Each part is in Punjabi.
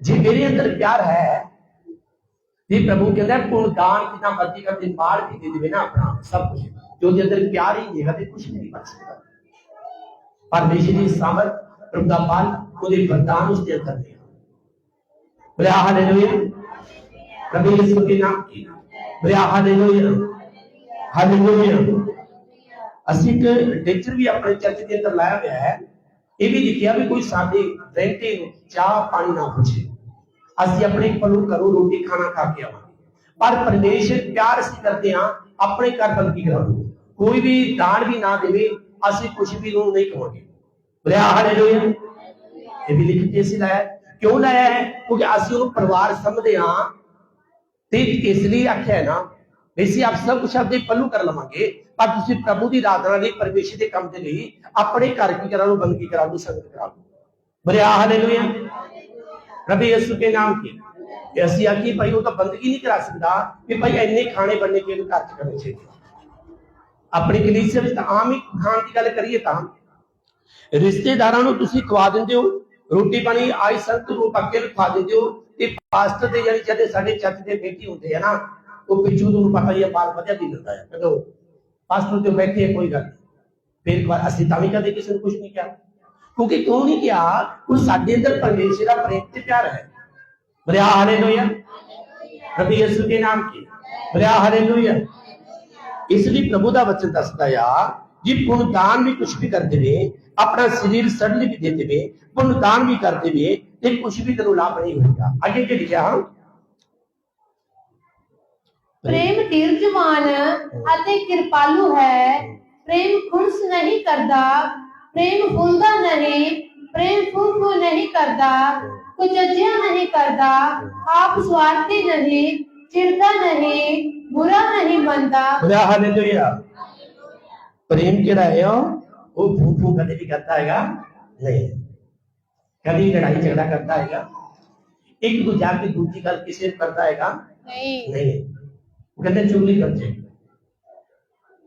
जी मेरे अंदर प्यार है ये प्रभु के अंदर पूर्ण दान कितना मर्ज़ी दिन मार भी दे ना अपना सब कुछ जो अंदर प्यार ही नहीं है कुछ नहीं बच सकता परमेश्वर जी सामर्थ प्रभु का पाल खुद वरदान उसके अंदर देगा बोलिया प्रभु यीशु के नाम की ਅਸੀਂ ਇੱਕ ਟੀਚਰ ਵੀ ਆਪਣੇ ਚਰਚ ਦੇ ਅੰਦਰ ਲਾਇਆ ਹੋਇਆ ਹੈ। ਇਹ ਵੀ ਲਿਖਿਆ ਵੀ ਕੋਈ ਸਾਡੇ ਰਹਿਤੇ ਚਾਹ ਪਾਣੀ ਨਾ ਪੁੱਛੇ। ਅਸੀਂ ਆਪਣੇ ਪਲੂ ਘਰੋਂ ਰੋਟੀ ਖਾਣਾ ਖਾ ਕੇ ਆਵਾਂਗੇ। ਪਰ ਪਰਮੇਸ਼ਰ ਪਿਆਰ ਅਸੀਂ ਕਰਦੇ ਹਾਂ, ਆਪਣੇ ਘਰ ਬੰਦਗੀ ਕਰਾਂਗੇ ਕੋਈ ਵੀ ਦਾਨ ਵੀ ਨਾ ਦੇਵੇ, ਅਸੀਂ ਕੁਝ ਵੀ ਨੂੰ ਨਹੀਂ ਕਹਾਂਗੇ ਬਲਿਆ ਹਾਲੇਲੂਇਆ ਇਹ ਵੀ ਲਿਖ ਕੇ ਅਸੀਂ ਲਾਇਆ ਕਿਉਂ ਲਾਇਆ ਹੈ? ਕਿਉਂਕਿ ਅਸੀਂ ਉਹਨੂੰ ਪਰਿਵਾਰ ਸਮਝਦੇ ਹਾਂ। ਤੇ ਇਸ ਲਈ ਆਖਿਆ ਹੈ ਨਾ ਅਸੀਂ ਆਪ ਸਭ ਕੁਝ ਆਪਣੇ ਪੱਲੂ ਕਰ ਲਵਾਂਗੇ। ਪਰ ਤੁਸੀਂ ਪ੍ਰਭੂ ਦੀ ਆਰਾਧਨਾ ਲਈ, ਪਰਮੇਸ਼ਰ ਦੇ ਕੰਮ ਦੇ ਲਈ ਆਪਣੇ ਘਰ ਕੀ ਕਰਾ ਲਓ ਬੰਦਗੀ ਕਰਾ ਲਓ ਸੰਗਤ ਕਰਾ ਲਓ ਬਰੇ ਹਾਲੇਲੂਇਆ ਪ੍ਰਭੂ ਯਿਸੂ ਕੇ ਨਾਮ ਕੀ? ਤੇ ਅਸੀਂ ਆਖੀ ਭਾਈ, ਉਹ ਤਾਂ ਬੰਦਗੀ ਨਹੀਂ ਕਰਾ ਸਕਦਾ ਕਿ ਭਾਈ ਇੰਨੇ ਖਾਣੇ ਬਣਨੇ ਕਿ ਇਹਨੂੰ ਘਰ ਚ ਕਰਨੇ ਚਾਹੀਦੇ? ਆਪਣੀ ਕਲੀਸਿਆ ਵਿੱਚ ਤਾਂ ਆਮ ਹੀ ਖਾਣ ਦੀ ਗੱਲ ਕਰੀਏ ਤਾਂ। ਰਿਸ਼ਤੇਦਾਰਾਂ ਨੂੰ ਤੁਸੀਂ ਖਵਾ ਦਿੰਦੇ ਹੋ, ਰੋਟੀ ਪਾਣੀ ਆਈ ਸੰਤ ਨੂੰ ਪੱਕੇ ਖਵਾ ਦਿੰਦੇ ਹੋ, ਤੇ ਪਾਸਟਰ ਦੇ ਜਿਹੜੇ ਸਾਡੇ ਚਰਚ ਦੇ ਬੇਟੀ ਹੁੰਦੇ ਆ ਨਾ ਉਹ ਪਿੱਛੋਂ ਤੁਹਾਨੂੰ ਪਤਾ ਹੀ ਹੈ ਬਾਲ ਵਧੀਆ ਦੀ ਦਿੰਦਾ ਹੈ ਕਦੋਂ ਪਾਸਟਰ ਤੇ ਬੈਠੇ ਹੈ, ਕੋਈ ਗੱਲ ਨਹੀਂ ਫਿਰ ਇੱਕ ਵਾਰ ਅਸੀਂ ਤਾਂ ਵੀ ਕਦੇ ਕਿਸੇ ਨੂੰ ਕੁਝ ਨਹੀਂ ਕਿਹਾ ਕਿਉਂਕਿ ਕਿਉਂ ਨਹੀਂ ਕਿਹਾ ਉਹ ਸਾਡੇ ਅੰਦਰ ਪਰਮੇਸ਼ਰ ਦਾ ਪ੍ਰੇਮ ਤੇ ਪਿਆਰ ਹੈ ਬਰਿਆ ਹਾਲੇਲੂਇਆ ਪ੍ਰਭੂ ਯਿਸੂ ਦੇ ਨਾਮ ਕੀ ਬਰਿਆ ਹਾਲੇਲੂਇਆ ਇਸ ਲਈ ਪ੍ਰਭੂ ਦਾ ਵਚਨ ਦੱਸਦਾ ਆ ਜੀ ਪੁੰਨਦਾਨ ਵੀ ਕੁਝ ਵੀ ਕਰਦੇ ਵੇ ਆਪਣਾ ਸਰੀਰ ਸੜਲੀ ਵੀ ਦੇ ਦੇਵੇ ਪੁੰਨਦਾਨ ਵੀ ਕਰਦੇ ਵੇ ਤੇ ਕੁਝ ਵੀ ਤੈਨੂੰ ਲਾਭ ਨਹੀਂ ਹੋਏਗਾ ਅੱਗੇ ਕੀ ਲਿਖਿਆ ਹਾਂ ਪ੍ਰੇਮ ਧੀਰਜਮਾਨ ਅਤੇ ਕਿਰਪਾਲੂ ਹੈ ਪ੍ਰੇਮ ਖੁਰਸ ਨਹੀਂ ਕਰਦਾ ਪ੍ਰੇਮ ਫੁੱਲਦਾ ਨਹੀਂ ਪ੍ਰੇਮ ਫੁੱਫੂ ਨਹੀਂ ਕਰਦਾ ਕੁਚੱਜਿਆ ਨਹੀਂ ਕਰਦਾ ਆਪ ਸਵਾਰਥੀ ਨਹੀਂ ਚਿੜਦਾ ਨਹੀਂ ਬੁਰਾ ਨਹੀਂ ਮੰਨਦਾ ਬੋਲਿਆ ਹਾਲੇਲੂਇਆ ਪ੍ਰੇਮ ਕਿਹੜਾ ਹੈ ਉਹ ਉਹ ਫੂਫੂ ਕਦੇ ਵੀ ਕਰਦਾ ਹੈਗਾ ਨਹੀਂ ਕਦੀ ਲੜਾਈ ਝਗੜਾ ਕਰਦਾ ਹੈਗਾ ਇੱਕ ਨੂੰ ਜਾ ਕੇ ਦੂਜੀ ਗੱਲ ਕਿਸੇ ਨੂੰ ਕਰਦਾ ਹੈਗਾ ਨਹੀਂ ਨਹੀਂ ਉਹ ਕਹਿੰਦੇ ਚੁਗਲੀ ਕਰਦੇ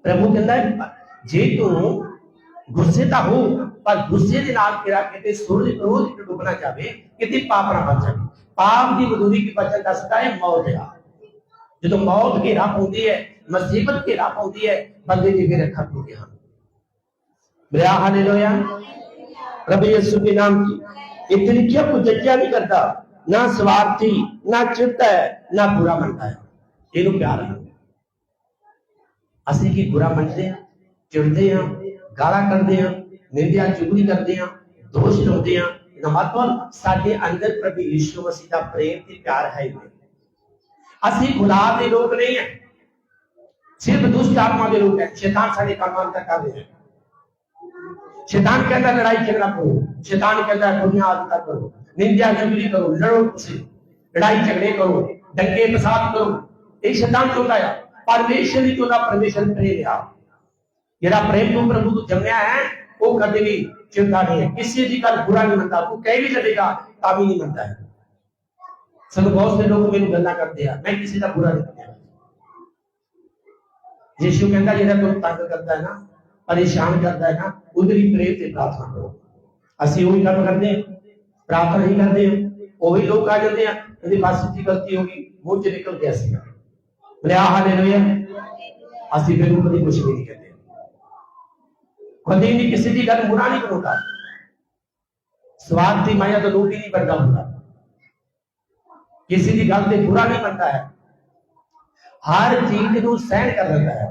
ਪ੍ਰਭੂ ਕਹਿੰਦਾ ਹੈ, ਜੇ ਤੂੰ ਗੁੱਸੇ ਤਾਂ ਹੋ ਪਰ ਗੁੱਸੇ ਦੇ ਨਾਲ ਤੇਰਾ ਕਿਤੇ ਸੁਰ ਰੋਜ਼ ਤੇ ਡੁੱਬਣਾ ਚਾਵੇ ਕਿਤੇ ਪਾਪ ਨਾ ਬਣ ਜਾਵੇ ਪਾਪ ਦੀ ਮਜ਼ਦੂਰੀ ਕੀ ਬਚਨ ਦੱਸਦਾ ਹੈ ਮੌਤ ਹੈ ਜਦੋਂ ਮੌਤ ਘੇਰਾ ਪਾਉਂਦੀ ਹੈ ਮੁਸੀਬਤ ਘੇਰਾ ਪਾਉਂਦੀ ਹੈ ਬੰਦੇ ਦੀ ਫਿਰ ਅੱਖਾਂ ਖੁੱਲਦੀਆਂ ਹਨ ਬਰਿਆ ਹਾਲੇਲੂਇਆ ਪ੍ਰਭੂ ਯਿਸੂ ਦੇ ਨਾਮ ਕੀ ਇੱਥੇ ਲਿਖਿਆ ਕੋਈ ਜੱਜਿਆ ਨਹੀਂ ਕਰਦਾ ਨਾ ਸਵਾਰਥੀ ਨਾ ਚਿੜਦਾ ਹੈ ਨਾ ਬੁਰਾ ਮੰਨਦਾ ਹੈ ਇਹਨੂੰ ਪਿਆਰ ਹੈ ਅਸੀਂ ਕੀ ਬੁਰਾ ਮੰਨਦੇ ਹਾਂ ਚਿੜਦੇ ਹਾਂ ਗਾਲਾਂ ਕੱਢਦੇ ਹਾਂ ਨਿੰਦਿਆ ਚੁਗਲੀ ਕਰਦੇ ਹਾਂ ਦੋਸ਼ ਲਾਉਂਦੇ ਹਾਂ ਇਹਦਾ ਮਤਲਬ ਸਾਡੇ ਅੰਦਰ ਪ੍ਰਭੂ ਯਿਸੂ ਮਸੀਹ ਦਾ ਪ੍ਰੇਮ ਤੇ ਪਿਆਰ ਹੈ ਹੀ ਨਹੀਂ ਅਸੀਂ ਗੁਨਾਹ ਦੇ ਲੋਕ ਨਹੀਂ ਹਾਂ ਸਿਰਫ ਦੁਸ਼ਟ ਆਤਮਾ ਦੇ ਲੋਕ ਹੈ ਸ਼ੈਤਾਨ ਸਾਡੇ ਕੰਮਾਂ ਅੰਦਰ ਕਰ ਰਿਹਾ ਹੈ शैतान कहता है लड़ाई झगड़ा करो शैतान कहता है दुनिया आदता करो निंदा चुगली करो लड़ो उसे लड़ाई झगड़े करो दंगे फसाद करो एक सिद्धांत होता है। परमेश्वर ही होता परमेश्वर प्रेम है। यदा प्रेम तुम प्रभु तो जमया है, वो कभी भी चिंता नहीं है। किसी जी का बुरा नहीं मनता तू कह भी चलेगा ताबी नहीं मनता है। सब बहुत से लोग मेरे गलना करते हैं। मैं किसी का बुरा नहीं करता यीशु कहता जेड़ा तुम तंग करता है ना, परेशान करता है ना, उधर ही प्रेम से प्रार्थना करो। असी वही काम करते हैं, प्रार्थना ही करते हैं। वही लोग आ जाते हैं यदि मासी की गलती होगी मुँह से निकल गया सीगा ਅਸੀਂ ਫਿਰ ਉਹ ਕਦੀ ਕੁਝ ਵੀ ਨਹੀਂ ਕਰਦੇ ਕਦੀ ਵੀ ਕਿਸੇ ਦੀ ਗੱਲ ਬੁਰਾ ਨਹੀਂ ਕਰਦਾ ਸਵਾਦ ਦੀ ਮਾਇਆ ਤੋਂ ਰੋਟੀ ਨਹੀਂ ਬਣਦਾ ਹੁੰਦਾ ਕਿਸੇ ਦੀ ਗੱਲ ਤੇ ਬੁਰਾ ਨਹੀਂ ਬਣਦਾ ਹੈ ਹਰ ਚੀਜ਼ ਨੂੰ ਸਹਿਣ ਕਰ ਲੈਂਦਾ ਹੈ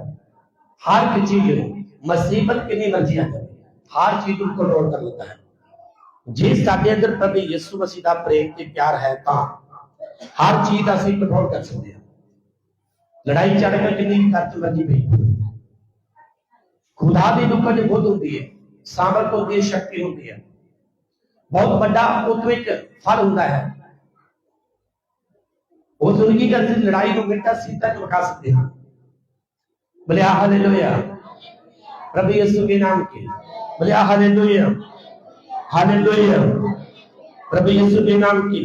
ਹਰ ਇੱਕ ਚੀਜ਼ ਨੂੰ ਮੁਸੀਬਤ ਕਿੰਨੀ ਮਰਜ਼ੀ ਆ ਜਾਵੇ ਹਰ ਚੀਜ਼ ਨੂੰ ਕੰਟਰੋਲ ਕਰ ਲੈਂਦਾ ਹੈ ਜੇ ਸਾਡੇ ਅੰਦਰ ਪ੍ਰਭੂ ਯਿਸੂ ਮਸੀਹ ਦਾ ਪ੍ਰੇਮ ਤੇ ਪਿਆਰ ਹੈ ਤਾਂ ਹਰ ਚੀਜ਼ ਦਾ ਅਸੀਂ ਕੰਟਰੋਲ ਕਰ ਸਕਦੇ ਹਾਂ लड़ाई चढ़ने के लिए लगी गई खुदा दे लोगों ने बुद्ध होती है सामर्थ होती है, शक्ति होती है। बहुत बड़ा उत्विक फल होता है। वो ज़िंदगी का लड़ाई को बेटा सीता चमका सकते हैं। बलिया बोले, हालेलुया। प्रभु यीशु के नाम के। बोले, हालेलुया। हालेलुया। प्रभु यीशु के नाम की।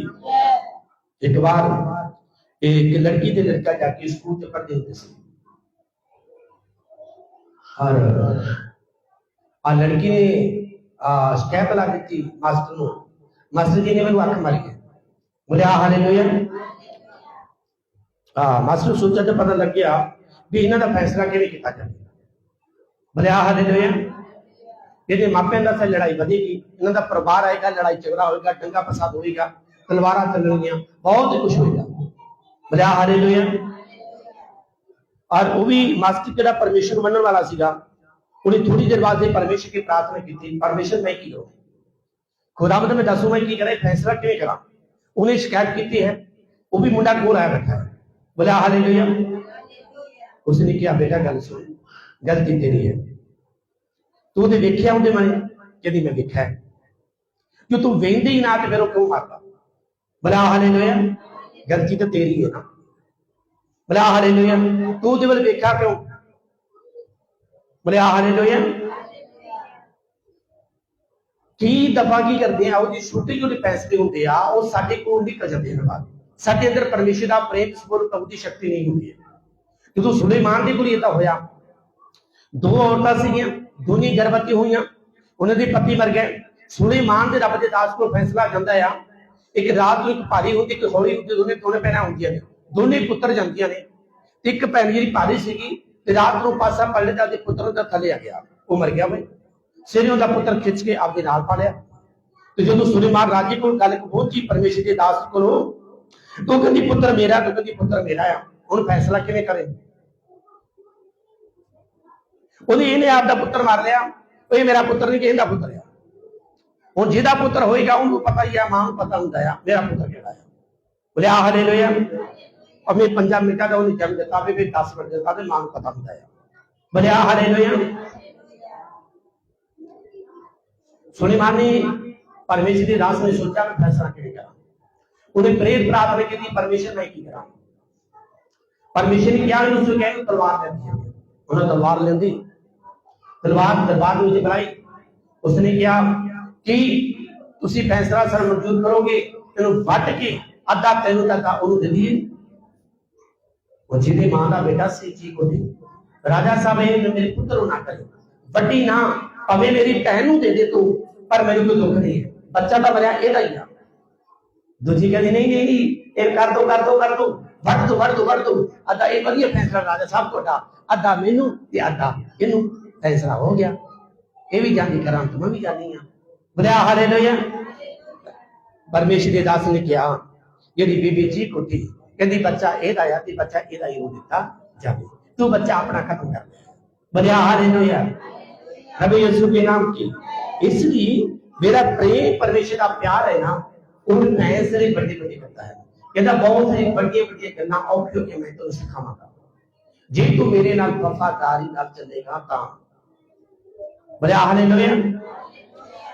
एक बार ਇਹ ਇੱਕ ਲੜਕੀ ਤੇ ਲੜਕਾ ਜਾ ਕੇ ਸਕੂਲ ਤੇ ਪੜ੍ਹਦੇ ਹੁੰਦੇ ਸੀ। ਹਰ ਆ ਲੜਕੀ ਨੇ ਆ ਸਟੈਪ ਲਾ ਦਿੱਤੀ ਮਾਸਟਰ ਨੂੰ। ਮਾਸਟਰ ਜੀ ਨੇ ਮੈਨੂੰ ਅੱਖ ਮਾਰੀ ਬੋਲੇ ਆ ਹਾਲੇਲੂਇਆ। ਆ ਮਾਸਟਰ ਸੋਚਿਆ ਤੇ ਪਤਾ ਲੱਗਿਆ ਵੀ ਇਹਨਾਂ ਦਾ ਫੈਸਲਾ ਕਿਵੇਂ ਕੀਤਾ ਜਾਵੇ। ਬੋਲੇ ਆ ਹਾਲੇਲੂਇਆ। ਇਹਦੇ ਮਾਪਿਆਂ ਦਾ ਤਾਂ ਲੜਾਈ ਵਧੇਗੀ। ਇਹਨਾਂ ਦਾ ਪਰਿਵਾਰ ਆਏਗਾ, ਲੜਾਈ ਝਗੜਾ ਹੋਏਗਾ ਡੰਗਾ ਫਸਾਦ ਹੋਏਗਾ, ਤਲਵਾਰਾਂ ਚੱਲਣਗੀਆਂ, ਬਹੁਤ ਕੁਝ ਹੋਏਗਾ। ਬਲਿਆ ਹਾਲੇਲੂਇਆ ਔਰ ਉਹ ਵੀ ਮਾਸਟਰ ਜਿਹੜਾ ਪਰਮੇਸ਼ਰ ਨੂੰ ਮੰਨਣ ਵਾਲਾ ਸੀਗਾ, ਉਹਨੇ ਥੋੜੀ ਦੇਰ ਬਾਅਦ ਇਹ ਪਰਮੇਸ਼ਰ ਦੀ ਪ੍ਰਾਰਥਨਾ ਕੀਤੀ, ਪਰਮੇਸ਼ਰ ਮੈਂ ਕੀ ਕਰੂੰ? ਖੁਦਾਵੰਦ ਮੈਂ ਦੱਸੂ ਮੈਂ ਕੀ ਕਰਾਂ ਫੈਸਲਾ ਕਿਵੇਂ ਕਰਾਂ? ਉਹਨੇ ਸ਼ਿਕਾਇਤ ਕੀਤੀ ਹੈ, ਉਹ ਵੀ ਮੁੰਡਾ ਕੋਲ ਆਇਆ ਬੈਠਾ ਹੈ। ਬੋਲਿਆ ਹਾਲੇਲੂਇਆ ਉਸਨੇ ਕਿਹਾ, ਬੇਟਾ ਗੱਲ ਸੁਣ ਗਲਤੀ ਤੇਰੀ ਹੈ? ਤੂੰ ਤੇ ਵੇਖਿਆ ਉਹਦੇ ਮੈਂ ਕਹਿੰਦੀ, ਮੈਂ ਵੇਖਿਆ ਕਿ ਤੂੰ ਵੇਂਦੇ ਹੀ ਨਾ ਤੇ ਫਿਰ ਉਹ ਕਿਉਂ ਮਾਰਦਾ? ਬੋਲਿਆ ਹਾਲੇਲੂਇਆ ਗਲਤੀ ਤਾਂ ਤੇਰੀ ਹੈ ਨਾ ਬੋਲਿਆ ਹਾਲੇਲੂਇਆ ਤੂੰ ਉਹਦੇ ਵੱਲ ਵੇਖਿਆ ਕਿਉਂ ਬੋਲਿਆ ਹਾਲੇਲੂਇਆ ਕੀ ਦਫਾ ਕੀ ਕਰਦੇ ਆ ਉਹ ਜੀ ਛੋਟੇ ਛੋਟੇ ਫੈਸਲੇ ਹੁੰਦੇ ਆ ਉਹ ਸਾਡੇ ਕੋਲ ਨਹੀਂ ਕਰ ਜਾਂਦੇ ਹਨ ਬਾਅਦ ਸਾਡੇ ਅੰਦਰ ਪਰਮੇਸ਼ਰ ਦਾ ਪ੍ਰੇਮ ਸਪੁਰ ਪ੍ਰਭੂ ਦੀ ਸ਼ਕਤੀ ਨਹੀਂ ਹੁੰਦੀ ਹੈ ਜਦੋਂ ਸੁਲੇਮਾਨ ਦੇ ਕੋਲ ਇਹ ਤਾਂ ਹੋਇਆ ਦੋ ਔਰਤਾਂ ਸੀਗੀਆਂ ਦੋਨੇ ਗਰਭਵਤੀ ਹੋਈਆਂ ਉਹਨਾਂ ਦੇ ਪਤੀ ਮਰ ਗਏ ਸੁਲੇਮਾਨ ਦੇ ਰੱਬ ਦੇ ਦਾਸ ਕੋਲ ਫੈਸਲਾ ਜਾਂਦਾ ਆ ਇੱਕ ਰਾਤ ਨੂੰ ਇੱਕ ਭਾਰੀ ਹੁੰਦੀ, ਇੱਕ ਹੌਲੀ ਹੁੰਦੀ, ਦੋਨੇ ਦੋਨੇ ਭੈਣਾਂ ਹੁੰਦੀਆਂ ਨੇ, ਦੋਨੇ ਪੁੱਤਰ ਜਾਂਦੀਆਂ ਨੇ। ਤੇ ਇੱਕ ਭੈਣ ਜਿਹੜੀ ਭਾਰੀ ਸੀਗੀ, ਤੇ ਰਾਤ ਨੂੰ ਪਾਸਾ ਪਲਟ ਜਾ ਤੇ ਪੁੱਤਰ ਦਾ ਥੱਲੇ ਆ ਗਿਆ, ਉਹ ਮਰ ਗਿਆ ਬਈ। ਸਿਰੇ ਉਹਦਾ ਪੁੱਤਰ ਖਿੱਚ ਕੇ ਆਪਦੇ ਨਾਲ ਪਾ ਲਿਆ। ਤੇ ਜਦੋਂ ਸੁਲੇਮਾਨ ਰਾਜੇ ਕੋਲ ਗੱਲ ਪਹੁੰਚੀ ਪਰਮੇਸ਼ਰ ਦੇ ਦਾਸ ਕੋਲੋਂ, ਤੂੰ ਕਹਿੰਦੀ, ਪੁੱਤਰ ਮੇਰਾ ਤੂੰ ਕਹਿੰਦੀ, ਪੁੱਤਰ ਮੇਰਾ ਆ, ਹੁਣ ਫੈਸਲਾ ਕਿਵੇਂ ਕਰੇ? ਉਹਨੇ ਇਹਨੇ ਆਪਦਾ ਪੁੱਤਰ ਮਾਰ ਲਿਆ। ਉਹ ਇਹ ਮੇਰਾ ਪੁੱਤਰ ਨਹੀਂ ਕਹਿੰਦਾ ਪੁੱਤਰ ਹੁਣ ਜਿਹਦਾ ਪੁੱਤਰ ਹੋਏਗਾ, ਉਹਨੂੰ ਪਤਾ ਹੀ ਆ, ਮਾਂ ਨੂੰ ਪਤਾ ਹੁੰਦਾ ਆ, ਮੇਰਾ ਪੁੱਤਰ ਕਿਹੜਾ ਆ। ਬੋਲੇ ਆ ਹਾਲੇਲੂਇਆ ਅਬੇ ਪੰਜਾਂ ਮਿੰਟਾਂ ਦਾ ਉਹਨੇ ਜਨਮ ਦਿੱਤਾ, ਵੀ 10 ਮਿੰਟ ਦਿੱਤਾ ਤੇ ਮਾਂ ਨੂੰ ਪਤਾ ਹੁੰਦਾ ਆ। ਬੋਲੇ ਆ ਹਾਲੇਲੂਇਆ ਸੁਲੇਮਾਨ ਨੇ ਪਰਮੇਸ਼ਰ ਦੀ ਰਾਸ ਨੇ ਸੋਚਿਆ ਮੈਂ ਫੈਸਲਾ ਕਿਵੇਂ ਕਰਾਂ। ਉਹਨੇ ਪ੍ਰੇਰ ਪ੍ਰਾਰਥਨਾ ਕੀਤੀ ਪਰਮੇਸ਼ਰ ਮੈਂ ਕੀ ਕਰਾਂ? ਪਰਮੇਸ਼ਰ ਨੇ ਕਿਹਾ ਉਹਨੂੰ ਕਿਹਾ ਕਿ ਤਲਵਾਰ ਲੈ ਦੇ ਉਹਨੇ ਤਲਵਾਰ ਲੈਂਦੀ। ਤਲਵਾਰ, ਦਰਬਾਰ ਨੂੰ ਜੇ ਬੁਲਾਈ। ਉਸਨੇ ਕਿਹਾ ਕਿ ਤੁਸੀਂ ਫੈਸਲਾ ਸਰ ਮਨਜ਼ੂਰ ਕਰੋਗੇ? ਤੈਨੂੰ ਵੱਟ ਕੇ ਅੱਧਾ ਤੈਨੂੰ ਤਾਂ ਉਹਨੂੰ ਦੇ ਦਈਏ। ਉਹ ਜਿਹਦੇ ਮਾਂ ਦਾ ਬੇਟਾ ਸੀ, ਜੀ ਕੋ ਰਾਜਾ ਸਾਹਿਬ ਇਹ ਮੇਰੇ ਪੁੱਤਰ ਨੂੰ ਨਾ ਕਰੇ। ਵੱਡੀ ਨਾ, ਭਾਵੇਂ ਮੇਰੀ ਭੈਣ ਨੂੰ ਦੇ ਦੇ ਤੂੰ, ਪਰ ਮੈਨੂੰ ਕੋਈ ਦੁੱਖ ਨਹੀਂ ਹੈ। ਬੱਚਾ ਤਾਂ ਮਰਿਆ, ਇਹਦਾ ਹੀ ਆ। ਦੂਜੀ ਕਹਿੰਦੀ, ਨਹੀਂ ਨਹੀਂ ਇਹ ਕਰ ਦੋ ਕਰ ਦੋ ਕਰ ਦੋ। ਵੱਢ ਦੋ ਵੱਢ ਦੋ ਵੱਢ ਦੋ। ਅੱਧਾ ਇਹ ਵਧੀਆ ਫੈਸਲਾ ਰਾਜਾ ਸਾਹਿਬ ਤੁਹਾਡਾ। ਅੱਧਾ ਮੈਨੂੰ ਤੇ ਅੱਧਾ ਇਹਨੂੰ। ਫੈਸਲਾ ਹੋ ਗਿਆ। ਇਹ ਵੀ ਜਾਂਦੀ ਕਰਾਂ ਤੇ ਵੀ ਜਾਂਦੀ ਆ बोले हाँ, हरे लोया परमेश्वरी दास ने कहा जी बीबी जी को बच्चा ए बच्चा ए दिता हो तो तू बच्चा अपना खत्म कर बोले हरे लोया रवि के नाम की। इसलिए मेरा प्रेम परमेश्वर का प्यार है ना, उन नए बड़ी बड़ी करता है। कहता, बहुत सारी बड़ी बड़ी करना और मैं तो उसे जे तू मेरे वफादारी नाल चलेगा काम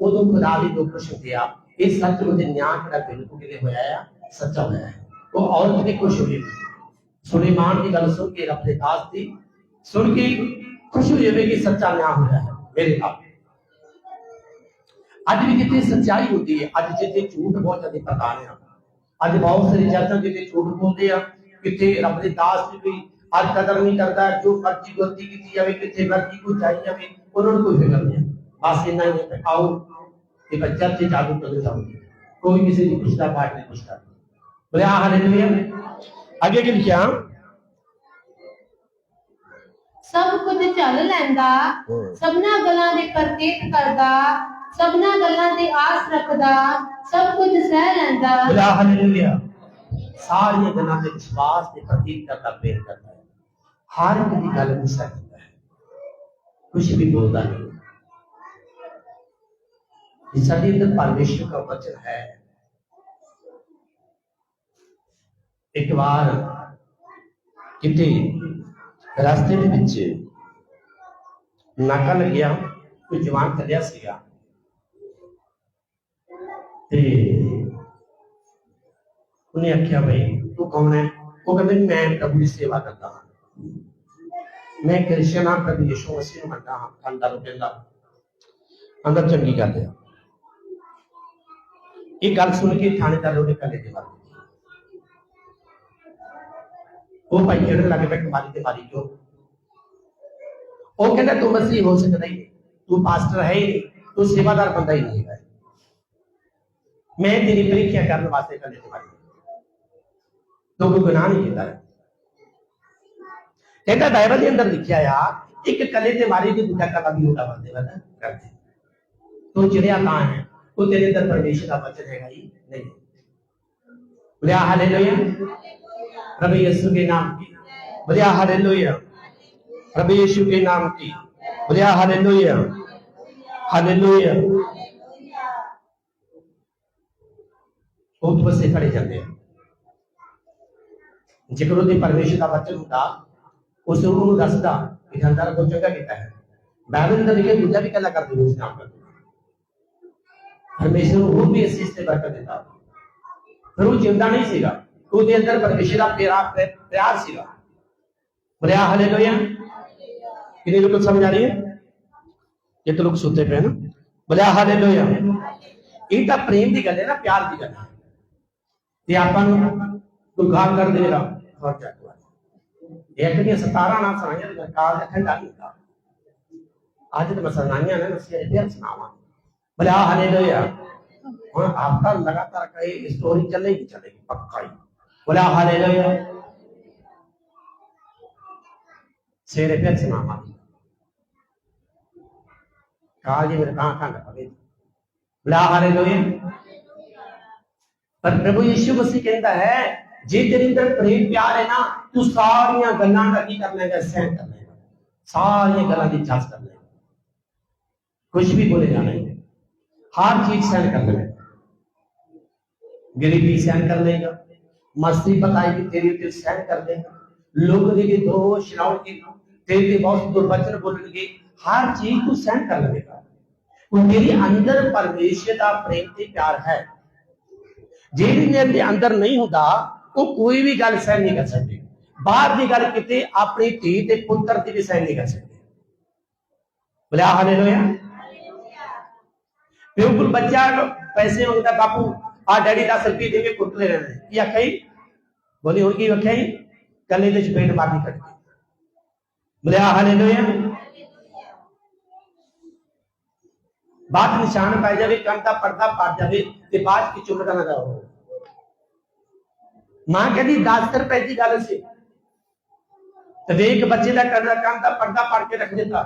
ਉਦੋਂ ਖੁਦਾ ਦੇ ਲੋਕ ਖੁਸ਼ ਹੁੰਦੇ ਆ ਇਹ ਸੱਚ ਨੂੰ ਤੇ ਨਿਆਂ ਜਿਹੜਾ ਬਿਲਕੁਲ ਕਿਤੇ ਹੋਇਆ ਆ ਸੱਚਾ ਹੋਇਆ ਹੈ ਉਹ ਔਰਤ ਵੀ ਖੁਸ਼ ਹੋਈ ਸੁਲੇਮਾਨ ਦੀ ਗੱਲ ਸੁਣ ਕੇ ਰੱਬ ਦੇ ਦਾਸ ਦੀ ਸੁਣ ਕੇ ਖੁਸ਼ ਹੋ ਜਾਵੇ ਕਿ ਸੱਚਾ ਨਿਆਂ ਹੋਇਆ ਹੈ ਮੇਰੇ ਨਾਲ ਅੱਜ ਵੀ ਜਿੱਥੇ ਸੱਚਾਈ ਹੁੰਦੀ ਹੈ ਅੱਜ ਜਿੱਥੇ ਝੂਠ ਬਹੁਤ ਜ਼ਿਆਦਾ ਪ੍ਰਦਾਨ ਆ ਅੱਜ ਬਹੁਤ ਸਾਰੀ ਜਗ੍ਹਾ ਜਿੱਥੇ ਝੂਠ ਬੋਲਦੇ ਆ ਕਿਤੇ ਰੱਬ ਦੇ ਦਾਸ ਦੀ ਕੋਈ ਅੱਜ ਕਦਰ ਨਹੀਂ ਕਰਦਾ ਜੋ ਮਰਜ਼ੀ ਗਲਤੀ ਕੀਤੀ ਜਾਵੇ ਕਿਤੇ ਮਰਜ਼ੀ ਕੋਈ ਚਾਹੀ ਜਾਵੇ ਉਹਨਾਂ ਨੂੰ ਕੋਈ ਫਿਕਰ ਨਹੀਂ ਬਸ ਇੰਨਾ ਹੀ ਹੈ ਕਿ ਆਓ ਕਿ ਬੱਚਾ ਤੇ ਜਾਗੂ ਕਰ ਜਾਓਗੇ ਕੋਈ ਕਿਸੇ ਦੀ ਪੁੱਛਦਾ ਪਾਠ ਨਹੀਂ ਪੁੱਛਦਾ ਬੋਲੇ ਆ ਹਾਲੇਲੂਇਆ ਅੱਗੇ ਕੀ ਲਿਖਿਆ ਸਭ ਕੁਝ ਚੱਲ ਲੈਂਦਾ ਸਭਨਾ ਗੱਲਾਂ ਦੇ ਪ੍ਰਤੀਤ ਕਰਦਾ ਸਭਨਾ ਗੱਲਾਂ ਦੀ ਆਸ ਰੱਖਦਾ ਸਭ ਕੁਝ ਸਹਿ ਲੈਂਦਾ ਬੋਲੇ ਆ ਹਾਲੇਲੂਇਆ ਸਾਰੀਆਂ ਗੱਲਾਂ ਦੇ ਵਿਸ਼ਵਾਸ ਦੇ ਪ੍ਰਤੀਕ ਕਰਦਾ ਪ੍ਰੇਮ ਕਰਦਾ ਹੈ ਹਰ ਇੱਕ ਦੀ ਗੱਲ ਨੂੰ ਸਹਿਦਾ ਹੈ ਕੁਝ ਵੀ ਬੋਲਦਾ ਨਹੀਂ ਇਹ ਸਾਡੇ ਅੰਦਰ ਪਰਮੇਸ਼ਰ ਦਾ ਵਚਨ ਹੈ ਇੱਕ ਵਾਰ ਕਿਤੇ ਰਸਤੇ ਦੇ ਵਿੱਚ ਨਾਕਾ ਲੱਗਿਆ ਕੋਈ ਜਵਾਨ ਚੱਲਿਆ ਸੀਗਾ ਤੇ ਉਹਨੇ ਆਖਿਆ ਬਈ ਤੂੰ ਕੌਣ ਹੈ ਉਹ ਕਹਿੰਦੇ ਵੀ ਮੈਂ ਪ੍ਰਭੂ ਦੀ ਸੇਵਾ ਕਰਦਾ ਹਾਂ ਮੈਂ ਕ੍ਰਿਸ਼ਨ ਹਾਂ ਪ੍ਰਭੂ ਯਿਸੂ ਮਸੀਹ ਨੂੰ ਮੰਨਦਾ ਹਾਂ ਖਾਂਦਾ ਰੁਪਿੰਦਾ ਅੰਦਰ ਚੰਗੀ ਗੱਲ ਹੈ ਇਹ ਗੱਲ ਸੁਣ ਕੇ ਥਾਣੇਦਾਰ ਉਹਦੇ ਕੱਲੇ ਦੇ ਵੱਲ ਉਹ ਭਾਈ ਜਿਹੜੇ ਲੱਗੇ ਬੈਠ ਮਾਰੀ ਤੇ ਮਾਰੀ ਕਿਉਂ ਉਹ ਕਹਿੰਦਾ ਤੂੰ ਮਸੀਹ ਹੋ ਸਕਦਾ ਹੀ ਨਹੀਂ ਤੂੰ ਪਾਸਟਰ ਹੈ ਹੀ ਨਹੀਂ ਤੂੰ ਸੇਵਾਦਾਰ ਬੰਦਾ ਹੀ ਨਹੀਂ ਹੈ ਮੈਂ ਤੇਰੀ ਪ੍ਰੀਖਿਆ ਕਰਨ ਵਾਸਤੇ ਕੱਲੇ ਤੇ ਮਾਰੀ ਤੂੰ ਕੋਈ ਗੁਨਾਹ ਨਹੀਂ ਕੀਤਾ ਹੈ ਕਹਿੰਦਾ ਬਾਈਬਲ ਦੇ ਅੰਦਰ ਲਿਖਿਆ ਆ ਇੱਕ ਕੱਲੇ ਤੇ ਮਾਰੀ ਦੀ ਦੂਜਾ ਕੱਲਾ ਵੀ ਹੋਣਾ ਬੰਦੇ ਵਾਲਾ ਕਰਦੇ ਤੂੰ ਚਿੜਿਆ ਕਾਂ ਹੈ ਉਹ ਤੇਰੇ ਅੰਦਰ ਪਰਮੇਸ਼ਰ ਦਾ ਵਚਨ ਹੈਗਾ ਹੀ ਨਹੀਂ बोलिया हालेलुया प्रभु यीशु के नाम की बोलिया हालेलुया प्रभु यीशु के नाम की बोलिया हालेलुया हालेलुया ਉਹ ਬਸੇ ਖੜੇ ਜਾਂਦੇ ਆ ਜੇਕਰ ਉਹਦੇ ਪਰਮੇਸ਼ਰ ਦਾ ਵਚਨ ਹੁੰਦਾ ਉਸ ਨੂੰ ਉਹਨੂੰ ਦੱਸਦਾ ਕਿ ਜੰਦਰ ਕੋ ਚੰਗਾ ਕੀਤਾ ਹੈ ਬਾਈਬਲ ਅੰਦਰ ਲਿਖਿਆ ਦੂਜਾ ਵੀ ਕੱਲਾ ਕਰਦੇ ਉਸ ਨਾਮ ਕਰ ਪਰਮੇਸ਼ਰ ਨੂੰ ਉਹ ਵੀ ਇਸ ਤੇ ਬਰਕਤ ਦਿੰਦਾ ਫਿਰ ਉਹ ਜਿੰਦਾ ਨਹੀਂ ਸੀਗਾ। ਉਹਦੇ ਅੰਦਰ ਪਰਮੇਸ਼ਰ ਦਾ ਪਿਆਰ ਪਿਆਰ ਸੀਗਾ। ਬੋਲਿਆ ਹਾਲੇਲੂਇਆ ਕਿੰਨੇ ਲੋਕ ਸਮਝ ਆ ਰਹੀ ਹੈ? ਇਹ ਤਾਂ ਲੋਕ ਸੁੱਤੇ ਪਏ ਨਾ। ਬੋਲਿਆ ਹਾਲੇਲੂਇਆ ਇਹ ਤਾਂ ਪ੍ਰੇਮ ਦੀ ਗੱਲ ਹੈ ਨਾ, ਪਿਆਰ ਦੀ ਗੱਲ ਹੈ। ਤੇ ਆਪਾਂ ਨੂੰ ਕੋਈ ਗਾਲ ਕਰ ਦੇਗਾ ਹੋਰ ਚੱਕ ਇੱਕ ਦੀਆਂ 17 ਨਾ ਸੁਣਾਈਆਂ, ਤੇ ਕਾਲ ਦਾ ਠੰਡਾ ਨਹੀਂ ਅੱਜ ਤੇ ਮੈਂ ਸੁਣਾਈਆਂ ਨੇ ਨਸੀਹਤ ਸੁਣਾਵਾਂ बोले हाँ हालेलुया और आपका लगातार का ये स्टोरी चलेगी चलेगी पक्का ही। बोले हाँ हालेलुया शेरे पे सुना हमारी कहा जी मेरे कहाँ कहाँ लगा बोले हाँ हालेलुया पर प्रभु यीशु मसीह कहता है जे तेरे अंदर प्रेम प्यार है ना तू सारियाँ गल्लां का की कर लेगा सहन कर लेगा सारियाँ गल्लां दी जाँच कर लेगा कुछ भी बोले जाना। है हर चीज सहन कर लेगा गरीबी सहन कर लेगा मस्ती बताएगी तेरी ते सहन कर लेगा लोग के दोष की तेरे ते बहुत दुर्वचन बोलणगे हर चीज तू सहन कर लेगा ਉਹ ਤੇਰੇ ਅੰਦਰ ਪਰਮੇਸ਼ਰ ਦਾ ਪ੍ਰੇਮ ਤੇ ਪਿਆਰ ਹੈ ਜਿਹੜੀ ਮੇਰੇ ਅੰਦਰ ਨਹੀਂ ਹੁੰਦਾ ਉਹ ਕੋਈ ਵੀ ਗੱਲ ਸਹਿਨ ਨਹੀਂ ਕਰ ਸਕਦੀ ਬਾਹਰ ਦੀ ਗੱਲ ਕਿਤੇ ਆਪਣੀ ਧੀ ਤੇ ਪੁੱਤਰ ਦੀ ਵੀ ਸਹਿਨ ਨਹੀਂ ਕਰ ਸਕਦੀ ਬੋਲਿਆ ਹਾਲੇਲੂਇਆ ਬਿਲਕੁਲ ਬੱਚਾ ਪੈਸੇ ਮੰਗਦਾ ਬਾਪੂ ਆ ਡੈਡੀ 10 ਰੁਪਏ ਦੇ ਕੇ ਕੁੱਟਲੇ ਰਹਿਣੇ ਕੀ ਆਖਿਆ ਹੀ ਬੋਲੀ ਹੁਣ ਕੀ ਆਖਿਆ ਦੇ ਚਪੇਟ ਮਾਰਨੀ ਕੱਟ ਕੇ ਹਾਲੇਲੂਇਆ ਬਾਤ ਨਿਸ਼ਾਨ ਪੈ ਜਾਵੇ ਕੰਨ ਦਾ ਪਰਦਾ ਪੜ ਜਾਵੇ ਤੇ ਬਾਅਦ ਕੀ ਚੁੱਪ ਕਰਨਾ ਰਹੋ ਮਾਂ ਕਹਿੰਦੀ 10 ਰੁਪਏ ਦੀ ਗੱਲ ਸੀ ਤੇ ਵੇਖ ਬੱਚੇ ਦਾ ਕੰਨ ਦਾ ਦਾ ਪਰਦਾ ਪੜ ਕੇ ਰੱਖ ਦਿੱਤਾ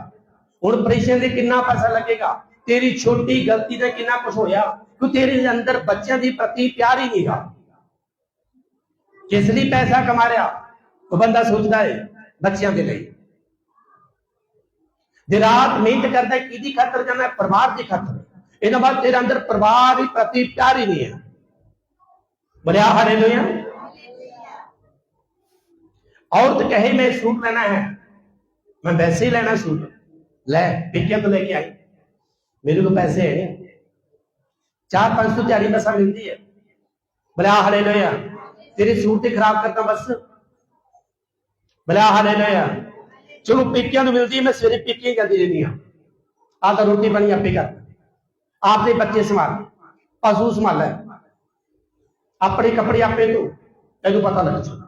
ਹੁਣ ਆਪਰੇਸ਼ਨ ਦੇ ਕਿੰਨਾ ਪੈਸਾ ਲੱਗੇਗਾ ਤੇਰੀ ਛੋਟੀ ਗਲਤੀ ਤੇ ਕਿੰਨਾ ਕੁਝ ਹੋਇਆ, ਕਿਉਂ ਤੇਰੇ ਅੰਦਰ ਬੱਚਿਆਂ ਦੀ ਪ੍ਰਤੀ ਪਿਆਰ ਹੀ ਨਹੀਂਗਾ ਕਿਸ ਲਈ ਪੈਸਾ ਕਮਾ ਰਿਹਾ ਉਹ ਬੰਦਾ ਸੋਚਦਾ ਹੈ ਬੱਚਿਆਂ ਦੇ ਲਈ। ਦੇ ਰਾਤ ਮਿਹਨਤ ਕਰਦਾ ਕਿਹਦੀ ਖਾਤਰ ਕਰਨਾ ਪਰਿਵਾਰ ਦੀ ਖਾਤਰ। ਇਹਨਾਂ ਬਾਅਦ ਤੇਰੇ ਅੰਦਰ ਪਰਿਵਾਰ ਦੀ ਪ੍ਰਤੀ ਪਿਆਰ ਹੀ ਨਹੀਂ ਹੈ ਬੜਿਆ ਹਾਲੇਲੂਇਆ। ਔਰਤ ਕਹੇ, ਮੈਂ ਸੂਟ ਲੈਣਾ ਹੈ। ਮੈਂ ਵੈਸੇ ਹੀ ਲੈਣਾ ਸੂਟ। ਲੈ ਪਿੱਛੇ ਤੋਂ ਲੈ ਕੇ ਆਈ। मेरे को पैसे है नहीं चार पांच सौ दिहाड़ी बसा मिलती है बोले हाँ हले लोया तेरे सूट ही खराब करता बस बोले हाँ हले लोया चलो पिक्कियां तो मिलती है मैं सवेरे पिक्कियां करती रहनी हाँ आता रोटी बनी आपे कर आपने बच्चे संभाल पशु संभाल है अपने कपड़े आपे तो तेन पता लग चुका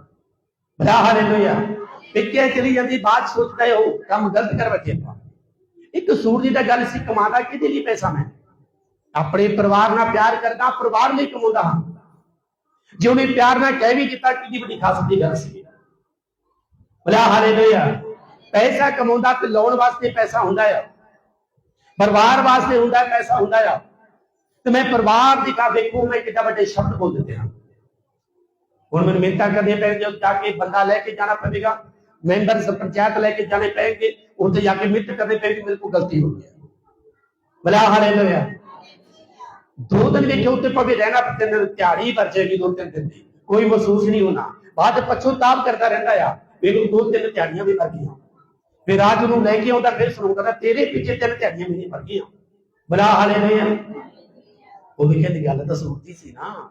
ਬੜਾ ਹਾਲੇਲੂਇਆ ਪਿੱਕੇ ਚਲੀ ਜਾਂਦੀ ਬਾਤ ਸੋਚਦਾ ਹੋ ਕੰਮ ਗਲਤ ਕਰ ਬੈਠੇ ਆਪਾਂ ਇੱਕ ਸੂਰ ਦਾ ਗੱਲ ਸੀ ਕਮਾਦਾ ਕਿਹਦੇ ਲਈ ਪੈਸਾ ਮੈਂ? ਆਪਣੇ ਪਰਿਵਾਰ ਨਾਲ ਪਿਆਰ ਕਰਦਾ, ਪਰਿਵਾਰ ਲਈ ਕਮਾਉਂਦਾ ਹਾਂ। ਜੇ ਉਹਨੇ ਪਿਆਰ ਨਾਲ ਕਹਿ ਵੀ ਦਿੱਤਾ, ਕਿੰਨੀ ਵੱਡੀ ਖਾਸ ਦੀ ਗੱਲ ਸੀ। ਬੜਾ ਹਾਲੇਲੂਇਆ। ਪੈਸਾ ਕਮਾਉਂਦਾ ਤੇ ਲਾਉਣ ਵਾਸਤੇ ਪੈਸਾ ਹੁੰਦਾ ਆ। ਪਰਿਵਾਰ ਵਾਸਤੇ ਹੁੰਦਾ, ਪੈਸਾ ਹੁੰਦਾ ਆ। ਤੇ ਮੈਂ ਪਰਿਵਾਰ ਦੀ ਕਾ ਵੇਖੂ ਮੈਂ ਕਿੱਡਾ ਵੱਡੇ ਸ਼ਬਦ ਬੋਲ ਦਿੱਤੇ ਹਾਂ ਹੁਣ ਮੈਨੂੰ ਮਿਹਨਤਾਂ ਕਰਨੀਆਂ ਪੈਣਗੀਆਂ ਜਾ ਕੇ ਬੰਦਾ ਲੈ ਕੇ ਜਾਣਾ ਪਵੇਗਾ। ਮੈਂਬਰ ਪੰਚਾਇਤ ਲੈ ਕੇ ਜਾਣੇ ਪੈਣਗੇ, ਉੱਥੇ ਜਾ ਕੇ ਮਿਹਨਤ ਕਰਨੀ ਪੈਣਗੀ, ਮੇਰੇ ਕੋਲ ਗਲਤੀ ਹੋ ਗਈ ਬਲਾ ਹਾਲੇਲੂਇਆ ਦੋ ਦਿਨ ਵੇਖੇ ਉੱਤੇ ਪਵੇ ਰਹਿਣਾ ਪਰ ਤਿੰਨ ਦਿਨ ਦਿਹਾੜੀ ਭਰ ਦੋ ਤਿੰਨ ਦਿਨ ਦੀ। ਕੋਈ ਮਹਿਸੂਸ ਨਹੀਂ ਹੋਣਾ। ਬਾਅਦ ਪਛਤਾਪ ਕਰਦਾ ਰਹਿੰਦਾ ਆ ਮੇਰੇ ਕੋਲ ਦੋ ਤਿੰਨ ਦਿਹਾੜੀਆਂ ਵੀ ਭਰ ਗਈਆਂ। ਫਿਰ ਰਾਜ ਨੂੰ ਲੈ ਕੇ ਆਉਂਦਾ, ਫਿਰ ਸੁਣੂ ਕਹਿੰਦਾ ਤੇਰੇ ਪਿੱਛੇ ਤਿੰਨ ਦਿਹਾੜੀਆਂ ਵੀ ਨਹੀਂ ਭਰ ਗਈਆਂ। ਬਲਾ ਹਾਲੇਲੂਇਆ ਉਹ ਵੀ ਕਹਿੰਦੀ ਗੱਲ ਤਾਂ ਸੁਣਦੀ ਸੀ ਨਾ।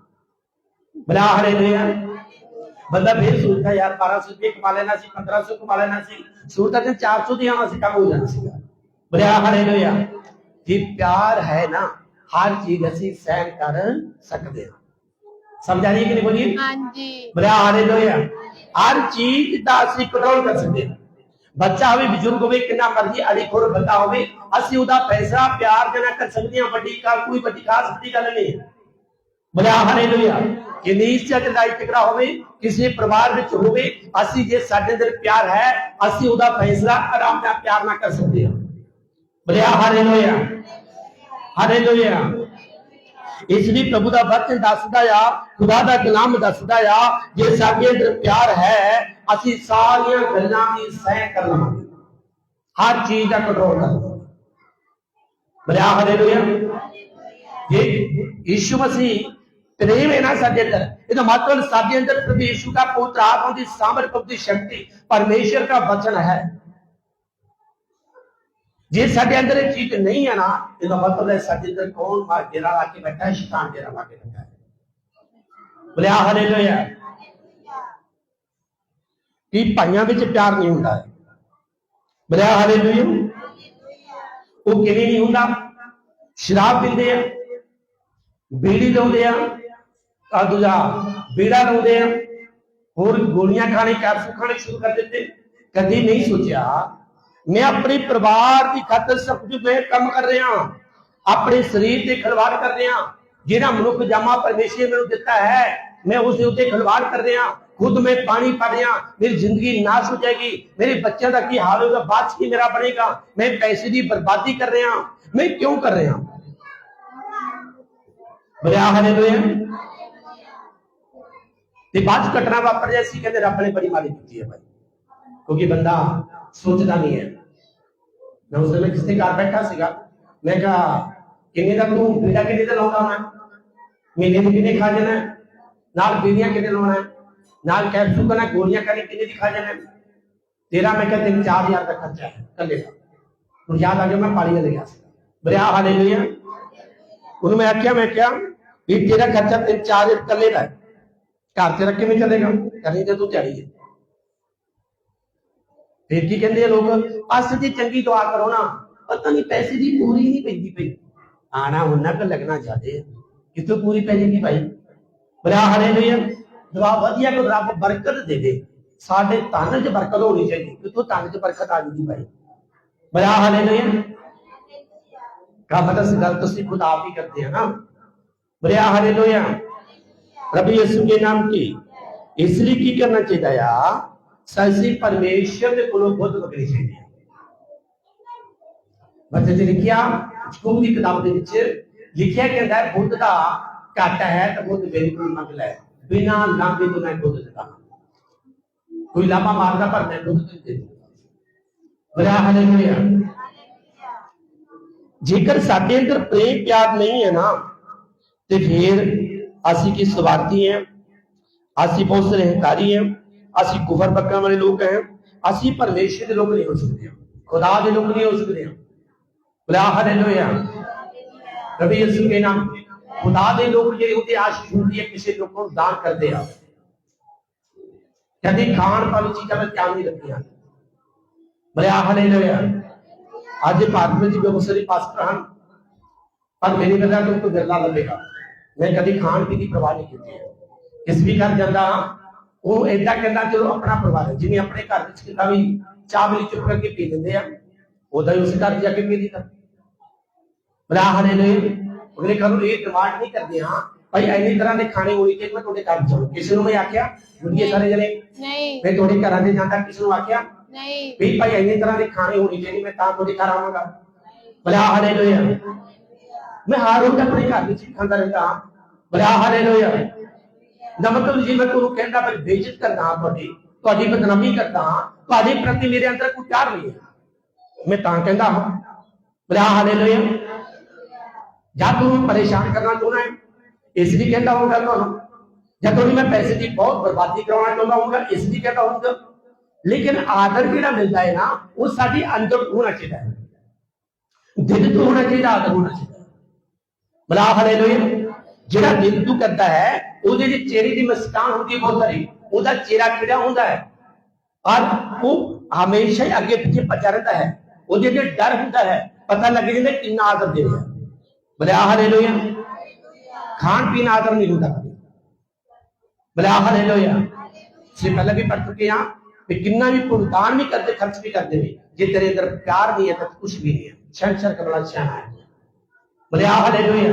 ਬਲਾ ਹਰੇ ਨੇ ਯਾਰ ਬੰਦਾ ਫੇਰ ਸੋਚਦਾ ਯਾਰ 1200 ਰੁਪਏ ਕਮਾ ਲੈਣਾ ਸੀ 1500 ਕਮਾ ਲੈਣਾ ਸੀ। ਸੂਰਤਾਂ ਤੇ 400 ਦੀ ਆਉਣਾ ਸੀ ਕੰਮ ਹੋ ਜਾਣਾ ਸੀਗਾ। ਬਲਾ ਹਰੇ ਨੇ ਯਾਰ ਜੇ ਪਿਆਰ ਹੈ ਨਾ ਹਰ ਚੀਜ਼ ਅਸੀਂ ਸਹਿਨ ਕਰ ਸਕਦੇ ਹਾਂ। ਸਮਝਾ ਰਹੀ ਹੈ ਕਿ ਨਹੀਂ ਬੋਲੀ? ਹਾਂਜੀ। ਬਲਾ ਹਰੇ ਨੇ ਯਾਰ ਹਰ ਚੀਜ਼ ਦਾ ਅਸੀਂ ਕੰਟਰੋਲ ਕਰ ਸਕਦੇ ਹਾਂ। ਬੱਚਾ ਹੋਵੇ ਬਜ਼ੁਰਗ ਹੋਵੇ ਕਿੰਨਾ ਮਰਜ਼ੀ ਅੜੀ ਖੋਰ ਬੰਦਾ ਹੋਵੇ ਅਸੀਂ ਉਹਦਾ ਫੈਸਲਾ ਪਿਆਰ ਦੇ ਨਾਲ ਕਰ ਸਕਦੇ ਹਾਂ। ਵੱਡੀ ਗੱਲ ਕੋਈ ਵੱਡੀ ਖਾਸ ਵੱਡੀ ਗੱਲ ਨਹੀਂ। ਹੈ ਬਲਾ ਹਾਲੇਲੂਇਆ। ਕਿ ਨੀਚ ਚ ਲੜਾਈ ਝਗੜਾ ਹੋਵੇ, ਕਿਸੇ ਪਰਿਵਾਰ ਵਿੱਚ ਹੋਵੇ, ਅਸੀਂ ਜੇ ਸਾਡੇ ਅੰਦਰ ਪਿਆਰ ਹੈ, ਅਸੀਂ ਉਹਦਾ ਫੈਸਲਾ ਆਰਾਮ ਨਾਲ ਪਿਆਰ ਨਾਲ ਕਰ ਸਕਦੇ ਹਾਂ। ਬਲਾ ਹਾਲੇਲੂਇਆ। ਹਾਲੇਲੂਇਆ। ਇਸ ਲਈ ਪ੍ਰਭੂ ਦਾ ਵਚਨ ਦੱਸਦਾ ਆ, ਖੁਦਾ ਦਾ ਕਲਾਮ ਦੱਸਦਾ ਆ, ਜੇ ਸਾਡੇ ਅੰਦਰ ਪਿਆਰ ਹੈ, ਅਸੀਂ ਸਾਰੀਆਂ ਗੱਲਾਂ ਦੀ ਸਹਿ ਕਰ ਲਵਾਂਗੇ। ਹਰ ਚੀਜ਼ ਦਾ ਕੰਟਰੋਲ ਕਰ ਲਵਾਂਗੇ। ਬਲਾ ਹਾਲੇਲੂਇਆ। ਜੇ ਯੀਸ਼ु ਮਸੀਹ ਪ੍ਰੇਮ ਹੈ ਨਾ ਸਾਡੇ ਅੰਦਰ ਇਹਦਾ ਮਤਲਬ ਸਾਡੇ ਅੰਦਰ ਪ੍ਰਭੂ यीशु का पुत्र आत्मा की सामर्थ प्रभु की शक्ति परमेश्वर का वचन है ਜੇ ਸਾਡੇ ਅੰਦਰ ਇਹ ਚੀਜ਼ ਨਹੀਂ ਹੈ ਨਾ ਇਹਦਾ ਮਤਲਬ ਹੈ ਸਾਡੇ ਅੰਦਰ ਕੌਣ ਮਾਰ ਡੇਰਾ ਲਾ ਕੇ ਬੈਠਾ ਹੈ ਸ਼ੈਤਾਨ ਡੇਰਾ ਲਾ ਕੇ ਬੈਠਾ ਹੈ ਬੋਲਿਆ ਹਾਲੇਲੂਇਆ ਕਿ ਭਾਈਆਂ ਵਿੱਚ ਪਿਆਰ ਨਹੀਂ ਹੁੰਦਾ ਹੈ ਬੋਲਿਆ ਹਾਲੇਲੂਇਆ ਉਹ ਕਿਵੇਂ ਨਹੀਂ ਹੁੰਦਾ ਸ਼ਰਾਬ ਪੀਂਦੇ ਆ ਬੀੜੀ ਲਾਉਂਦੇ ਆ ਆ ਦੂਜਾ, ਬੀੜਾ ਲਾਉਂਦੇ ਆ। ਹੋਰ ਗੋਲੀਆਂ ਖਾਣੇ, ਕੈਪਸੂਲ ਖਾਣੇ ਸ਼ੁਰੂ ਕਰ ਦਿੱਤੇ। ਕਦੀ ਨਹੀਂ ਸੋਚਿਆ, ਮੈਂ ਆਪਣੇ ਪਰਿਵਾਰ ਦੀ ਖਾਤਰ ਸਭ ਕੁਝ ਮੈਂ ਕੰਮ ਕਰ ਰਿਹਾ ਆਪਣੇ ਸਰੀਰ ਤੇ ਖਿਲਵਾੜ ਕਰ ਰਿਹਾ ਜਿਹੜਾ ਮਨੁੱਖ ਜਾਮਾ ਪਰਮੇਸ਼ਰ ਮੈਨੂੰ ਦਿੱਤਾ ਹੈ, ਮੈਂ ਉਸ ਦੇ ਉੱਤੇ ਖਿਲਵਾੜ ਕਰ ਰਿਹਾ ਖੁਦ ਮੈਂ ਪਾਣੀ ਪਾ ਰਿਹਾ ਮੇਰੀ ਜ਼ਿੰਦਗੀ ਨਾਸ਼ ਹੋ ਜਾਏਗੀ। ਮੇਰੇ ਬੱਚਿਆਂ ਦਾ ਕੀ ਹਾਲ ਹੋਏਗਾ? ਬਾਅਦ 'ਚ ਕੀ ਮੇਰਾ ਬਣੇਗਾ। ਮੈਂ ਪੈਸੇ ਦੀ ਬਰਬਾਦੀ ਕਰ ਰਿਹਾ ਮੈਂ ਕਿਉਂ ਕਰ ਰਿਹਾ ਬਲਿਆ ਹਾਲੇਲੂਇਆ। ਤੇ ਬਾਅਦ 'ਚ ਘਟਨਾ ਵਾਪਰ ਜਾਈ ਸੀ ਕਹਿੰਦੇ ਰੱਬ ਨੇ ਬੜੀ ਮਾਰੀ ਕੀਤੀ ਹੈ ਭਾਈ ਕਿਉਂਕਿ ਬੰਦਾ ਸੋਚਦਾ ਨਹੀਂ ਹੈ ਮੈਂ ਉਸ ਵੇਲੇ ਕਿਸੇ ਦੇ ਘਰ ਬੈਠਾ ਸੀਗਾ ਮੈਂ ਕਿਹਾ ਕਿੰਨੇ ਦਾ ਤੂੰ ਬੀੜਾ ਕਿੰਨੇ ਦਾ ਲਾਉਂਦਾ ਮੈਂ ਮਹੀਨੇ ਦੀ ਕਿੰਨੇ ਖਾ ਜਾਣਾ ਹੈ? ਨਾਲ ਬੀੜੀਆਂ ਕਿੰਨੇ ਲਾਉਣਾ ਹੈ? ਨਾਲ ਕੈਪਸੂਲ ਕਰਨਾ ਗੋਲੀਆਂ ਕਰਨੀ ਕਿੰਨੇ ਦੀ ਖਾ ਜਾਣਾ ਹੈ? ਤੇਰਾ ਮੈਂ ਕਿਹਾ ਤਿੰਨ ਚਾਰ ਹਜ਼ਾਰ ਦਾ ਖਰਚਾ ਹੈ ਕੱਲੇ ਦਾ ਹੁਣ ਯਾਦ ਆ ਗਿਆ ਮੈਂ ਪਾਣੀ ਲੈ ਗਿਆ ਸੀ ਬਰਿਆ ਹਾਲੇਲੂਇਆ ਉਹਨੂੰ ਮੈਂ ਆਖਿਆ ਮੈਂ ਕਿਹਾ ਵੀ ਤੇਰਾ ਖਰਚਾ ਤਿੰਨ ਚਾਰ ਹਜ਼ਾਰ ਕੱਲੇ ਦਾ ਹੈ घर से रखे में चलेगा। करनी तो चली है फिर की कहते लोग, बस जी चंकी दुआ करो ना। पता नहीं, पैसे की पूरी नहीं पी पी आना उन्ना का लगना चाहते कितों पूरी पै जाएगी भाई? बुरा हरे भी दवा वजिया को रब बरकत दे दे। साढ़े तन च बरकत होनी चाहिए। कितों तन च बरकत आ जाएगी भाई? बया हरे नहीं कम तो गल खुद आप ही करते हैं ना? बुरा हरे लोया प्रभु यीशु के नाम की इसलिए की करना चाहिए आ ਸੈਂਸੀ ਪਰਮੇਸ਼ਰ ਦੇ ਕੋਲੋਂ ਬੁੱਧ ਮੰਗਣੀ ਚਾਹੀਦੀ ਹੈ ਬੱਚੇ ਜੀ ਲਿਖਿਆ ਸਕੂਲ ਦੀ ਕਿਤਾਬ ਦੇ ਵਿੱਚ ਲਿਖਿਆ ਕਹਿੰਦਾ ਹੈ ਬੁੱਧ ਦਾ ਘਾਟਾ ਹੈ ਤਾਂ ਬੁੱਧ ਮੇਰੇ ਕੋਲ ਮੰਗ ਲੈ ਬਿਨਾ ਲਾਂਭੇ ਤੋਂ ਮੈਂ ਬੁੱਧ ਦਿੱਤਾ ਕੋਈ ਲਾਮਾ ਮਾਰਦਾ ਪਰ ਮੈਂ ਬੁੱਧ ਤੋਂ ਦੇ ਬਰਾ ਹਾਲੇਲੂਇਆ ਜੇਕਰ ਸਾਡੇ ਅੰਦਰ ਪ੍ਰੇਮ ਪਿਆਰ ਨਹੀਂ ਹੈ ਨਾ ਤੇ ਫਿਰ ਅਸੀਂ ਕੀ ਸਵਾਰਥੀ ਹਾਂ ਅਸੀਂ ਬਹੁਤ ਸਾਰੇ ਹੰਕਾਰੀ ਹਾਂ ਅਸੀਂ ਕੁਫਰ ਬੱਕਾਂ ਵਾਲੇ ਲੋਕ ਹਾਂ ਅਸੀਂ ਪਰਮੇਸ਼ਰ ਦੇ ਲੋਕ ਨਹੀਂ ਹੋ ਸਕਦੇ ਖੁਦਾ ਦੇ ਲੋਕ ਨਹੀਂ ਹੋ ਸਕਦੇ ਬੁਲਾ ਹਾਲੇਲੂਇਆ ਰਬੀ ਯਿਸੂ ਕੇ ਨਾਮ ਖੁਦਾ ਦੇ ਲੋਕ ਜਿਹੜੇ ਹੁੰਦੇ ਆਸ਼ੀਸ਼ ਹੁੰਦੀ ਹੈ ਕਿਸੇ ਲੋਕ ਨੂੰ ਦਾਨ ਕਰਦੇ ਆ ਕਦੀ ਖਾਣ ਵਾਲੀ ਚੀਜ਼ਾਂ ਦਾ ਧਿਆਨ ਨਹੀਂ ਰੱਖਦੀਆਂ ਬੁਲਾ ਹਾਲੇਲੂਇਆ ਅੱਜ ਭਾਰਤ ਵਿੱਚ ਬਹੁਤ ਸਾਰੇ ਪਾਸਟਰ ਹਨ ਪਰ ਮੇਰੀ ਨਜ਼ਰ ਤੋਂ ਕੋਈ ਵਿਰਲਾ ਲੱਗੇਗਾ ਮੈਂ ਕਦੀ ਖਾਣ ਪੀਣ ਦੀ ਪਰਵਾਹ ਨਹੀਂ ਕੀਤੀ। ਕਿਸ ਵੀ ਘਰ ਜਾਂਦਾ ਉਹ ਏਦਾਂ ਕਹਿੰਦਾ ਚਲੋ ਆਪਣਾ ਪਰਿਵਾਰ ਹੈ ਜਿਵੇਂ ਆਪਣੇ ਘਰ ਵਿੱਚ ਕਿੰਨਾ ਵੀ ਚਾਹ ਵੀ ਚੁੱਪ ਕਰਕੇ ਪੀ ਲੈਂਦੇ ਆ ਉਦਾਂ ਹੀ ਉਸ ਘਰ ਜਾ ਕੇ ਪੀ ਲਈਦਾ। ਬਲਾ ਹਲੇ ਨੇ ਅਗਲੇ ਘਰੋਂ ਇਹ ਡਿਮਾਂਡ ਨਹੀਂ ਕਰਦੇ ਹਾਂ ਭਾਈ ਐਨੀ ਤਰ੍ਹਾਂ ਦੇ ਖਾਣੇ ਹੋਣੀ ਚਾਹੀਦੇ ਮੈਂ ਤੁਹਾਡੇ ਘਰ ਚਲੋ ਕਿਸੇ ਨੂੰ ਮੈਂ ਆਖਿਆ ਮੁੰਡੇ ਸਾਰੇ ਜਣੇ ਨਹੀਂ। ਮੈਂ ਤੁਹਾਡੇ ਘਰਾਂ ਦੇ ਜਾਂਦਾ ਕਿਸੇ ਨੂੰ ਆਖਿਆ ਨਹੀਂ। ਵੀ ਭਾਈ ਐਨੀ ਤਰ੍ਹਾਂ ਦੇ ਖਾਣੇ ਹੋਣੀ ਚਾਹੀਦੀ ਮੈਂ ਤਾਂ ਤੁਹਾਡੇ ਘਰ ਆਵਾਂਗਾ। ਬਲਾ ਹਲੇ ਲੋਇਆ ਮੈਂ ਹਰ ਰੋਜ਼ ਆਪਣੇ ਘਰ ਵਿੱਚ ਹੀ ਖਾਂਦਾ ਰਹਿੰਦਾ ਹਾਂ। ਬਲਾ ਹਲੇ ਲੋਇਆ ਦਾ ਮਤਲਬ ਜੀ ਮੈਂ ਤੁਹਾਨੂੰ ਕਹਿੰਦਾ ਮੈਂ ਬੇਇੱਜ਼ਤ ਕਰਦਾ ਹਾਂ ਤੁਹਾਡੀ ਤੁਹਾਡੀ ਬਦਨਾਮੀ ਕਰਦਾ ਹਾਂ, ਤੁਹਾਡੇ ਪ੍ਰਤੀ ਮੇਰੇ ਅੰਦਰ ਕੋਈ ਪਿਆਰ ਨਹੀਂ ਹੈ। ਮੈਂ ਤਾਂ ਕਹਿੰਦਾ ਹਾਂ। ਬਲਾ ਹਲੇ ਲੋਇਆ ਜਾਂ ਤੂੰ ਪਰੇਸ਼ਾਨ ਕਰਨਾ ਚਾਹੁੰਦਾ ਹੈ, ਇਸ ਲਈ ਕਹਿੰਦਾ ਹੋਊਗਾ ਤੁਹਾਨੂੰ। ਜਾਂ ਤੁਹਾਨੂੰ ਮੈਂ ਪੈਸੇ ਦੀ ਬਹੁਤ ਬਰਬਾਦੀ ਕਰਾਉਣਾ ਚਾਹੁੰਦਾ ਹੋਊਗਾ, ਇਸ ਲਈ ਕਹਿੰਦਾ ਹੋਊਗਾ। ਲੇਕਿਨ ਆਦਰ ਜਿਹੜਾ ਮਿਲਦਾ ਹੈ ਨਾ, ਉਹ ਸਾਡੀ ਅੰਦਰ ਹੋਣਾ ਚਾਹੀਦਾ ਹੈ। ਦਿਲ ਤੋਂ ਹੋਣਾ ਚਾਹੀਦਾ, ਆਦਰ ਹੋਣਾ ਚਾਹੀਦਾ ਬਲਾ ਹਾਲੇਲੂਇਆ ਜਿਹੜਾ ਦਿਲ ਕਰਦਾ ਹੈ, ਉਹਦੇ ਦੇ ਚਿਹਰੇ ਦੀ ਮਸਕਾਨ ਹੁੰਦੀ ਹੈ ਬਹੁਤ ਸਾਰੀ, ਉਹਦਾ ਚਿਹਰਾ ਕਿਹੜਾ ਹੁੰਦਾ ਹੈ? ਔਰ ਉਹ ਹਮੇਸ਼ਾ ਹੀ ਅੱਗੇ ਪਿੱਛੇ ਭੱਜਾ ਰਹਿੰਦਾ ਹੈ। ਉਹਦੇ ਜੇ ਡਰ ਹੁੰਦਾ ਹੈ। ਪਤਾ ਲੱਗ ਜਾਂਦਾ ਕਿੰਨਾ ਆਦਰ ਦੇ ਰਿਹਾ ਬਲਾ ਹਾਲੇਲੂਇਆ ਖਾਣ ਪੀਣ ਆਦਰ ਨਹੀਂ ਹੁੰਦਾ ਕਦੇ। ਬਲਾ ਹਾਲੇਲੂਇਆ ਸੇ ਪਹਿਲਾਂ ਵੀ ਪੜ੍ਹ ਚੁੱਕੇ ਹਾਂ ਕਿ ਕਿੰਨਾ ਵੀ ਭੁਗਤਾਨ ਵੀ ਕਰਦੇ, ਖਰਚ ਵੀ ਕਰਦੇ ਨੇ। ਜੇ ਤੇਰੇ ਅੰਦਰ ਪਿਆਰ ਨਹੀਂ ਹੈ ਤਾਂ ਕੁਝ ਵੀ ਨਹੀਂ ਹੈ। ਸ਼ੰਸ਼ਰ ਕਬਲਾ ਸ਼ਾਹ ਹੈ। बोले हाँ, हालेलुया।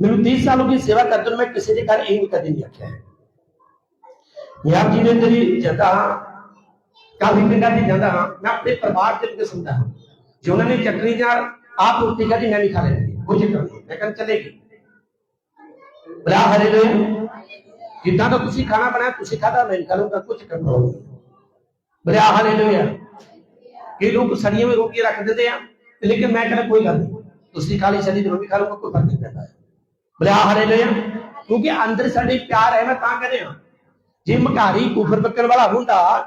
मेरे तीस सालों की सेवा करते हुए किसी ने कहा, एक कदम नहीं रखा है? मैं जी ने तेरी जाता हाँ काफ़ी पिंडा जी जाता हाँ मैं अपने परिवार से उनके सुनता हूँ। जो उन्होंने चटनी जा आप रोटी का जी मैं भी खा लेती मुझे करनी मैं कहना चलेगी। बोला हालेलुया जितना तो तुसी खाना बनाया, तुसी खाता मैं निकालूँगा कुछ कम होगा बोले हालेलुया कई लोग सड़ियों में रोटियाँ रख देते हैं। लेकिन मैं कहना कोई गल नहीं। तो दूसरी खा ली शरीर तो में भी खा लूँगा, कोई फ़र्क नहीं पैदा है बोले आ हरे ले क्योंकि अंदर साढ़े प्यार है, मैं कह रहे जे मकारी कुफर पकड़ वाला हूँ